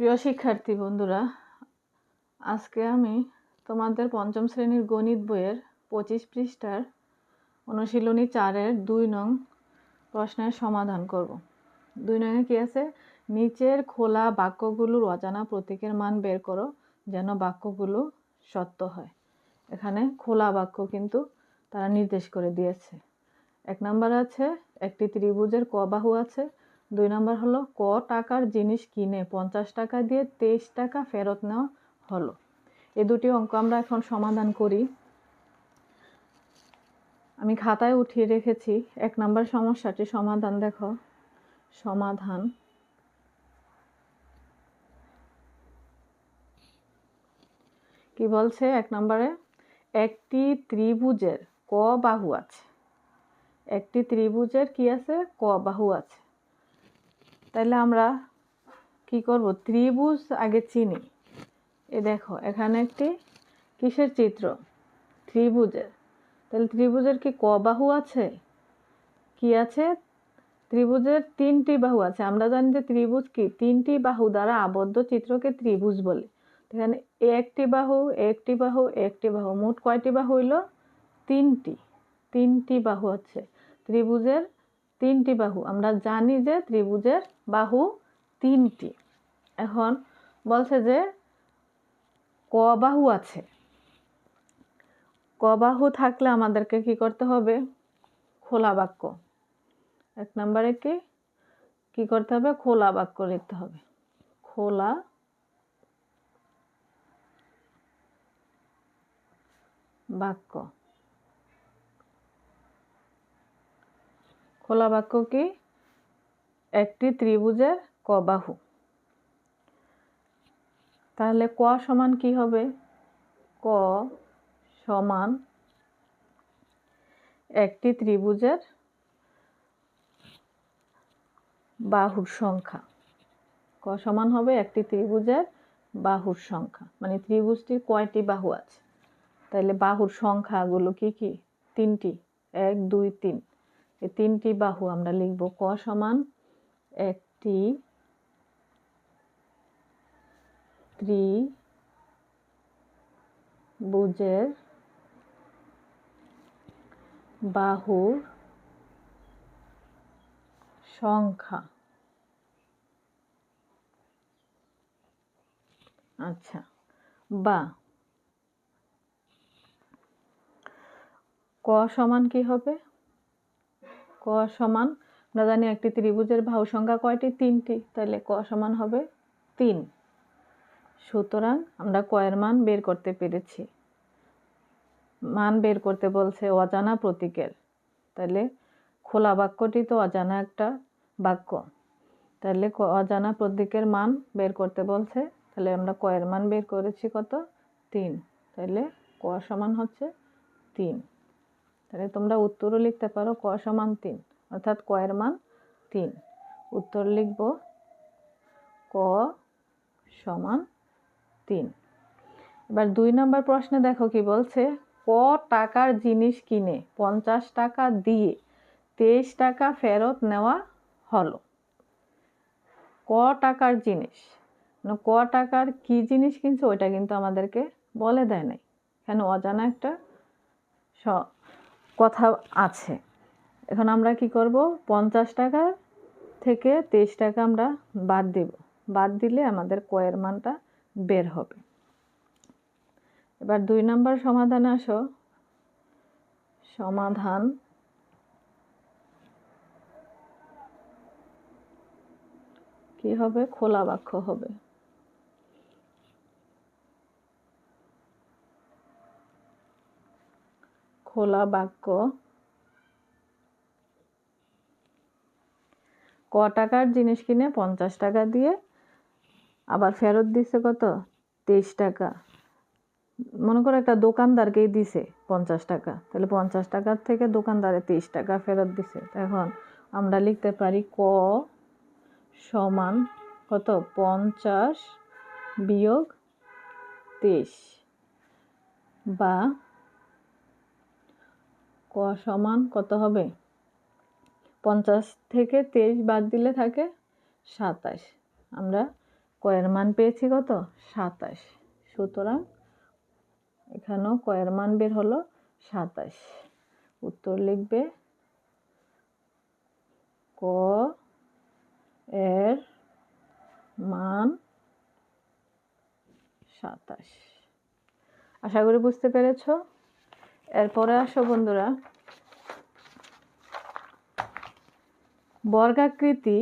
প্রিয় শিক্ষার্থী বন্ধুরা, আজকে আমি তোমাদের পঞ্চম শ্রেণির গণিত বইয়ের পঁচিশ পৃষ্ঠার অনুশীলনী চারের দুই নং প্রশ্নের সমাধান করব। দুই নঙে কী আছে? নিচের খোলা বাক্যগুলোর অজানা প্রতীকের মান বের করো, যেন বাক্যগুলো সত্য হয়। এখানে খোলা বাক্য কিন্তু তারা নির্দেশ করে দিয়েছে। এক নম্বর আছে, একটি ত্রিভুজের ক বাহু আছে দুই নম্বর হলো, ক টাকার জিনিস কিনে পঞ্চাশ টাকা দিয়ে তেইশ টাকা ফেরত নেওয়া হলো। এ দুটি অঙ্ক আমরা এখন সমাধান করি। আমি খাতায় উঠিয়ে রেখেছি। এক নম্বর সমস্যাটি সমাধান দেখো। সমাধান। কি বলছে এক নম্বরে? একটি ত্রিভুজের ক বাহু আছে। একটি ত্রিভুজের কি আছে? ক বাহু আছে। তাহলে আমরা কি করব? ত্রিভুজ আগে চিনি। এ দেখো, এখানে একটি কিসের চিত্র? ত্রিভুজের। তাহলে ত্রিভুজের কি ক বাহু আছে? কি আছে? ত্রিভুজের তিনটি বাহু আছে। আমরা জানি যে ত্রিভুজ কি? তিনটি বাহু দ্বারা আবদ্ধ চিত্রকে ত্রিভুজ বলে। এখানে একটি বাহু একটি বাহু একটি বাহু। মোট কয়টি বাহু হইল? তিনটি। তিনটি বাহু হচ্ছে ত্রিভুজের তিনটি বাহু। আমরা জানি যে ত্রিভুজের বাহু তিনটি। এখন বলছে যে ক বাহু আছে। ক বাহু থাকলে আমাদেরকে কি করতে হবে? খোলা বাক্য। এক নম্বরে কি? কি করতে হবে? খোলা বাক্য লিখতে হবে। খোলা বাক্য। খোলা বাক্য কি একটি ত্রিভুজের ক বাহু তাহলে ক সমান কি হবে? ক সমান একটি ত্রিভুজের বাহুর সংখ্যা। ক সমান হবে একটি ত্রিভুজের বাহুর সংখ্যা। মানে ত্রিভুজটির কয়টি বাহু আছে? তাহলে বাহুর সংখ্যাগুলো কি কি? তিনটি। এক, দুই, তিন। এই তিনটি বাহু আমরা লিখব ক সমান একটি ত্রিভুজের বাহুর সংখ্যা। আচ্ছা বা ক সমান কি হবে? ক সমান? আমরা জানি একটি ত্রিভুজের বাহু সংখ্যা কয়টি? তিনটি। তাহলে ক সমান হবে তিন। সুতরাং আমরা কয়ের মান বের করতে পেরেছি। মান বের করতে বলছে অজানা প্রতীকের। তাহলে খোলা বাক্যটি তো অজানা একটা বাক্য। তাহলে অজানা প্রতীকের মান বের করতে বলছে। তাহলে আমরা কয়ের মান বের করেছি কত? তিন। তাহলে ক সমান হচ্ছে তিন। তাহলে তোমরা উত্তরও লিখতে পারো ক সমান তিন, অর্থাৎ কয়ের মান তিন। উত্তর লিখব ক সমান তিন। এবার দুই নম্বর প্রশ্নে দেখো কি বলছে, ক টাকার জিনিস কিনে পঞ্চাশ টাকা দিয়ে তেইশ টাকা ফেরত নেওয়া হলো। ক টাকার জিনিস মানে ক টাকার কি জিনিস কিনছে ওইটা কিন্তু আমাদেরকে বলে দেয় নাই। কেন অজানা একটা কথা আছে। এখন আমরা কি করব? পঞ্চাশ টাকা থেকে তেইশ টাকা আমরা বাদ দেব। বাদ দিলে আমাদের কয়ের মানটা বের হবে। এবার দুই নম্বর সমাধান আসো। সমাধান কি হবে? খোলা বাক্য হবে। খোলা বাক্য। ক টাকার জিনিস কিনে পঞ্চাশ টাকা দিয়ে আবার ফেরত দিছে কত? তেইশ টাকা। মনে করো একটা দোকানদারকেই দিছে পঞ্চাশ টাকা। তাহলে পঞ্চাশ টাকার থেকে দোকানদারে তেইশ টাকা ফেরত দিছে। এখন আমরা লিখতে পারি ক সমান কত? পঞ্চাশ বিয়োগ তেইশ বা সমান কত হবে? পঞ্চাশ থেকে তেইশ বাদ দিলে থাকে সাতাশ। আমরা কয়ের মান পেয়েছি কত? সাতাশ। সুতরাং এখানেও কয়ের মান বের হলো সাতাশ। উত্তর লিখবে ক এর মান সাতাশ। আশা করি বুঝতে পেরেছ? এরপরে আসো বন্ধুরা। বর্গাকৃতি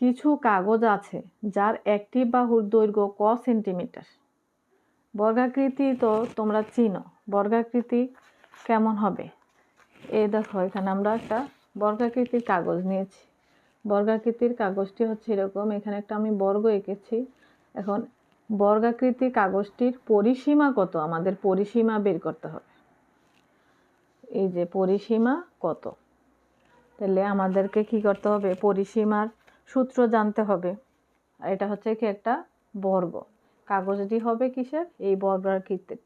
কিছু কাগজ আছে, যার একটি বাহুর দৈর্ঘ্য ক সেন্টিমিটার। বর্গাকৃতি তো তোমরা চিনো, বর্গাকৃতি কেমন হবে? এই দেখো, এখানে আমরা একটা বর্গাকৃতির কাগজ নিয়েছি। বর্গাকৃতির কাগজটি হচ্ছে এরকম, এখানে একটা আমি বর্গ এঁকেছি। এখন বর্গাকৃতি কাগজটির পরিসীমা কত? আমাদের পরিসীমা বের করতে হবে। এই যে পরিসীমা কত? তাহলে আমাদেরকে কি করতে হবে? পরিসীমার সূত্র জানতে হবে। আর এটা হচ্ছে কি একটা বর্গ। কাগজটি হবে কিসের? এই বর্গাকৃতির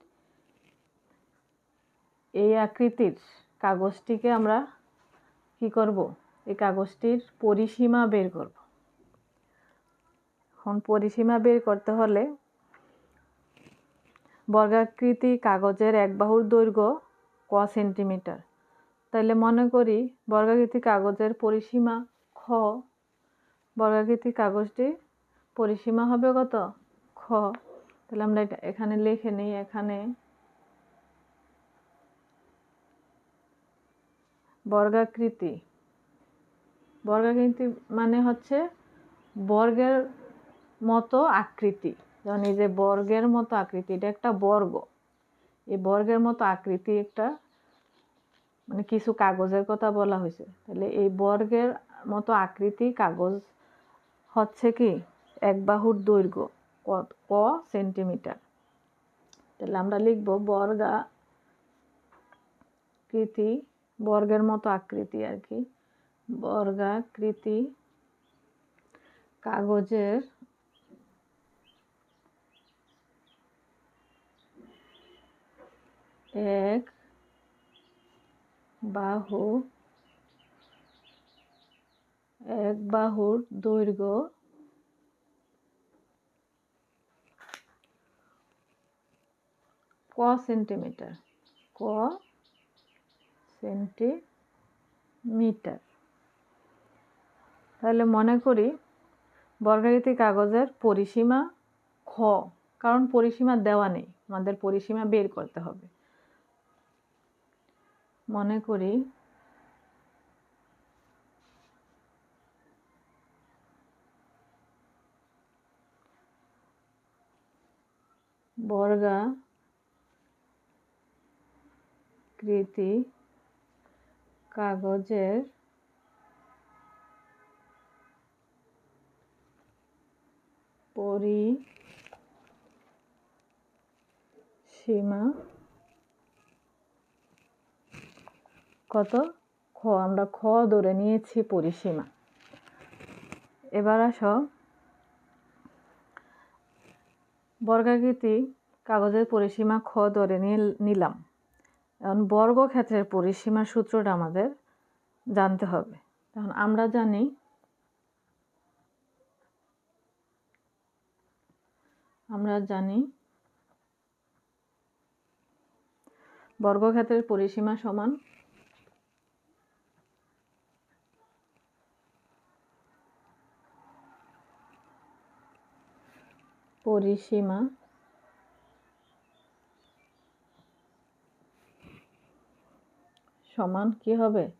এই আকৃতির কাগজটিকে আমরা কি করব? এই কাগজটির পরিসীমা বের করব। এখন পরিসীমা বের করতে হলে বর্গাকৃতি কাগজের এক বাহুর দৈর্ঘ্য ক সেন্টিমিটার তাহলে মনে করি বর্গাকৃতি কাগজের পরিসীমা খ, বর্গাকৃতি কাগজটি পরিসীমা হবে কত? খ। তাহলে আমরা এটা এখানে লিখে নিই, এখানে বর্গাকৃতি। বর্গাকৃতি মানে হচ্ছে বর্গের মতো আকৃতি। যেমন এই যে বর্গের মতো আকৃতি, এটা একটা বর্গ। এই বর্গের মতো আকৃতি একটা মানে কিছু কাগজের কথা বলা হয়েছে। তাহলে এই বর্গের মতো আকৃতি কাগজ হচ্ছে কি? এক বাহুর দৈর্ঘ্য, ক সেন্টিমিটার। তাহলে আমরা লিখব বর্গা কৃতি বর্গের মতো আকৃতি আর কি। বর্গাকৃতি কাগজের এক, বাহু, এক বাহুর দৈর্ঘ্য, ক সেন্টিমিটার ক সেন্টিমিটার। তাহলে মনে করি বর্গাকৃতি কাগজের পরিসীমা খ, কারণ পরিসীমা দেওয়া নেই, আমাদের পরিসীমা বের করতে হবে। মনে করি। বর্গাকৃতি কাগজের পরিসীমা কত? খ, আমরা খ ধরে নিয়েছি পরিসীমা। এবার আসো। বর্গাকৃতি কাগজের পরিসীমা খ ধরে নিলাম। এখন বর্গক্ষেত্রের পরিসীমার সূত্রটা আমাদের জানতে হবে। তখন আমরা জানি আমরা জানি বর্গক্ষেত্রের পরিসীমা সমান পরিসীমা। সমান কি হবে?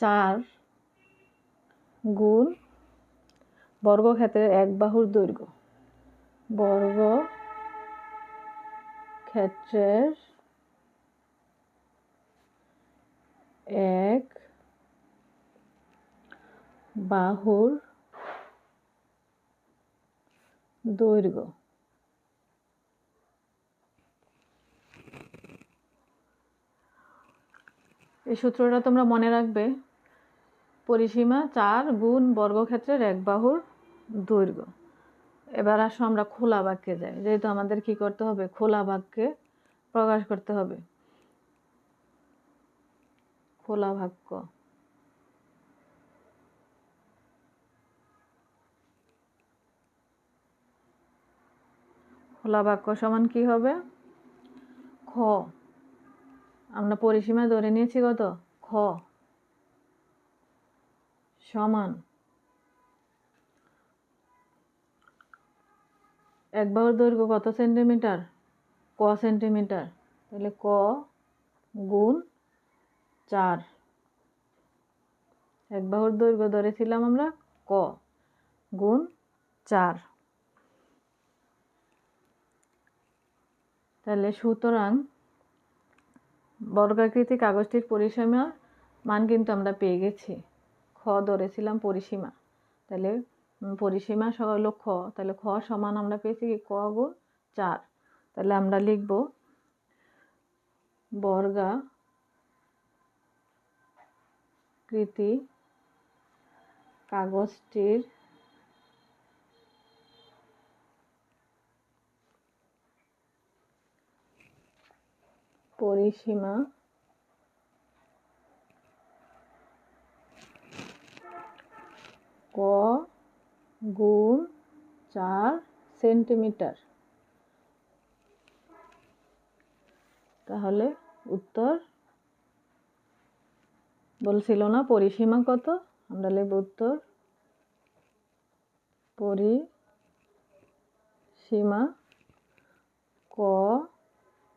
চার গুণ বর্গক্ষেত্রের এক বাহুর দৈর্ঘ্য। বর্গ ক্ষেত্রের এক বাহুর দৈর্ঘ্য। এই সূত্রটা তোমরা মনে রাখবে। পরিসীমা চার গুণ বর্গক্ষেত্রের এক বাহুর দৈর্ঘ্য। এবার আসো আমরা খোলা বাক্যে যাই। যেহেতু আমাদের কি করতে হবে? খোলা বাক্যে প্রকাশ করতে হবে। খোলা বাক্য। খোলা বাক্য সমান কি হবে? খ। আমরা পরিসীমা ধরে নিয়েছি কত? খ। সমান। এক বাহুর দৈর্ঘ্য কত সেন্টিমিটার? ক সেন্টিমিটার। তাহলে ক গুণ চার। এক বাহুর দৈর্ঘ্য ধরেছিলাম আমরা ক গুণ চার। তাহলে সুতরাং বর্গাকৃতি কাগজটির পরিসীমা মান কিন্তু আমরা পেয়ে গেছি। খ ধরেছিলাম পরিসীমা। তাহলে পরিসীমা হলো খ। তাহলে খ সমান আমরা পেয়েছি কি? ক গুণ চার। তাহলে আমরা লিখব বর্গা কৃতি কাগজটির পরিসীমা। ক গুণ চার সেন্টিমিটার। তাহলে উত্তর বলছিল না, পরিসীমা কত? আমরা লিখব উত্তর পরিসীমা ক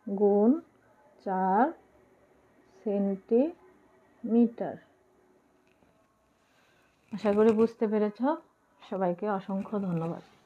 গুণ চার সেন্টিমিটার। আশা করি বুঝতে পেরেছ। সবাইকে অসংখ্য ধন্যবাদ।